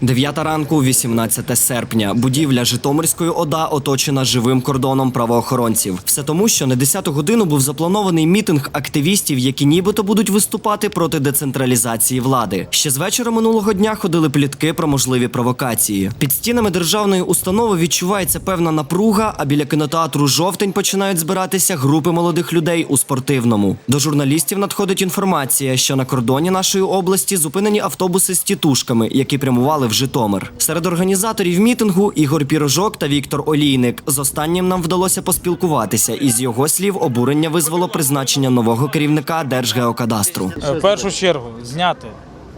Дев'ята ранку, 18 серпня. Будівля Житомирської ОДА оточена живим кордоном правоохоронців. Все тому, що на 10 годину був запланований мітинг активістів, які нібито будуть виступати проти децентралізації влади. Ще з вечора минулого дня ходили плітки про можливі провокації. Під стінами державної установи відчувається певна напруга, а біля кінотеатру жовтень починають збиратися групи молодих людей у спортивному. До журналістів надходить інформація, що на кордоні нашої області зупинені автобуси з тітушками, які прямували в Житомир. Серед організаторів мітингу Ігор Пірожок та Віктор Олійник. З останнім нам вдалося поспілкуватися. І з його слів обурення визвало призначення нового керівника Держгеокадастру. Е, В першу чергу зняти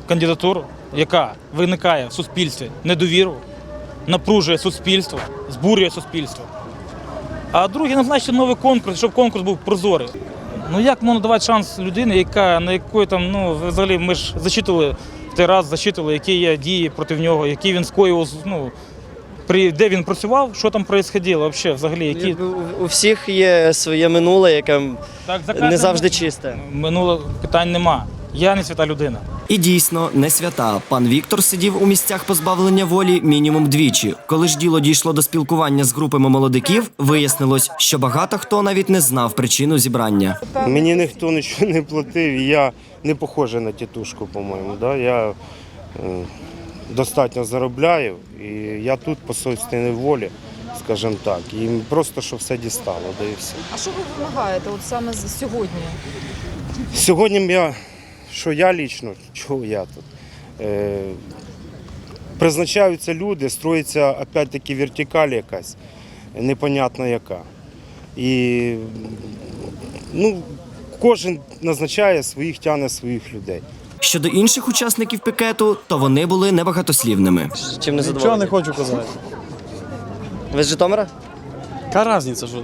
кандидатуру, яка виникає в суспільстві недовіру, напружує суспільство, збурює суспільство. А друге, назначити новий конкурс, щоб конкурс був прозорий. Ну як можна давати шанс людині, яка на якої там, ну взагалі ми ж зачитували той раз, зачитували, які є дії проти нього, які він скоював, ну, при, де він працював, що там відбувалося взагалі, взагалі, які у- У всіх є своє минуле, яке так не завжди чисте. Минуле питань нема. Я не свята людина. І дійсно не свята. Пан Віктор сидів у місцях позбавлення волі мінімум двічі. Коли ж діло дійшло до спілкування з групами молодиків, вияснилось, що багато хто навіть не знав причину зібрання. Мені ніхто нічого не платив, і я не похожий на тітушку, по-моєму. Да? Я е, достатньо заробляю, і я тут по собственній волі, скажімо так. І просто що все дістало, да і все. А що ви вимагаєте от саме сьогодні? Сьогодні я, що я лічно, чого я тут? Е, призначаються люди, строїться опять-таки вертикаль якась, непонятно яка. І ну, кожен назначає своїх, тягне своїх людей. Щодо інших учасників пікету, то вони були небагатослівними. Чим не Нічого не хочу казати. Ви з Житомира? Какая разница, что...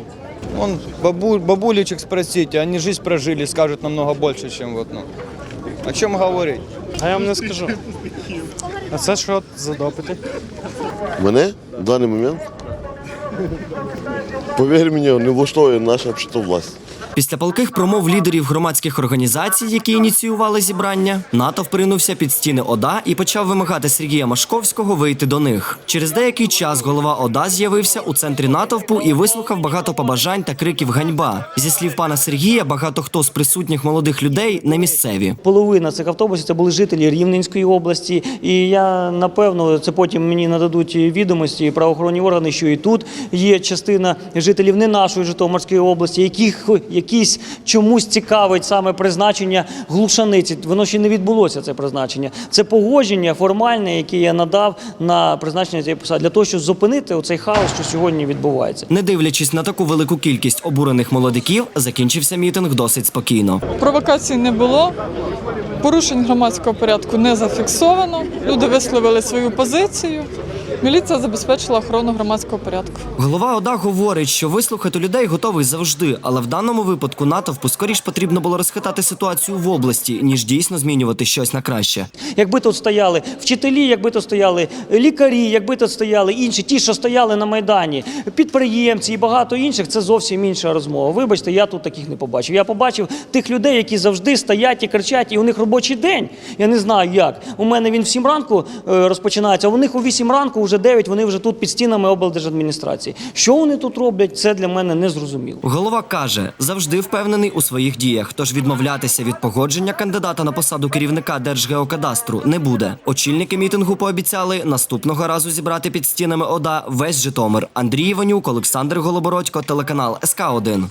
Он бабу, бабулечек спросите, они жизнь прожили, скажут намного больше, чем вот, ну. О чем говорить? А я вам не скажу. А це що за допити? Мене в даний момент, повір мені, не влаштовує наша власть. Після палких промов лідерів громадських організацій, які ініціювали зібрання, натовп ринувся під стіни ОДА і почав вимагати Сергія Машковського вийти до них. Через деякий час голова ОДА з'явився у центрі натовпу і вислухав багато побажань та криків ганьба. Зі слів пана Сергія, багато хто з присутніх молодих людей не місцеві. Половина цих автобусів це були жителі Рівненської області. І я напевно це потім мені нададуть відомості правоохоронні органи, що і тут є частина жителів не нашої Житомирської області, яких якісь чомусь цікавить саме призначення глушаниці. Воно ще не відбулося. Це призначення. Це погодження формальне, яке я надав на призначення цієї посади для того, щоб зупинити оцей хаос, що сьогодні відбувається. Не дивлячись на таку велику кількість обурених молодиків, закінчився мітинг досить спокійно. Провокацій не було, порушень громадського порядку не зафіксовано. Люди висловили свою позицію. Міліція забезпечила охорону громадського порядку. Голова ОДА говорить, що вислухати людей готовий завжди, але в даному випадку натовпу скоріш потрібно було розхитати ситуацію в області, ніж дійсно змінювати щось на краще. Якби тут стояли вчителі, якби тут стояли лікарі, якби тут стояли інші, ті, що стояли на майдані, підприємці і багато інших, це зовсім інша розмова. Вибачте, я тут таких не побачив. Я побачив тих людей, які завжди стоять і кричать, і у них робочий день. Я не знаю як. У мене він в 7 ранку е, розпочинається, а у них у 8 ранку, вже 9, вони вже тут під стінами облдержадміністрації. Що вони тут роблять, це для мене не зрозуміло. Голова каже, завжди впевнений у своїх діях, тож відмовлятися від погодження кандидата на посаду керівника Держгеокадастру не буде. Очільники мітингу пообіцяли наступного разу зібрати під стінами ОДА весь Житомир. Андрій Іванюк, Олександр Голобородько, телеканал СК 1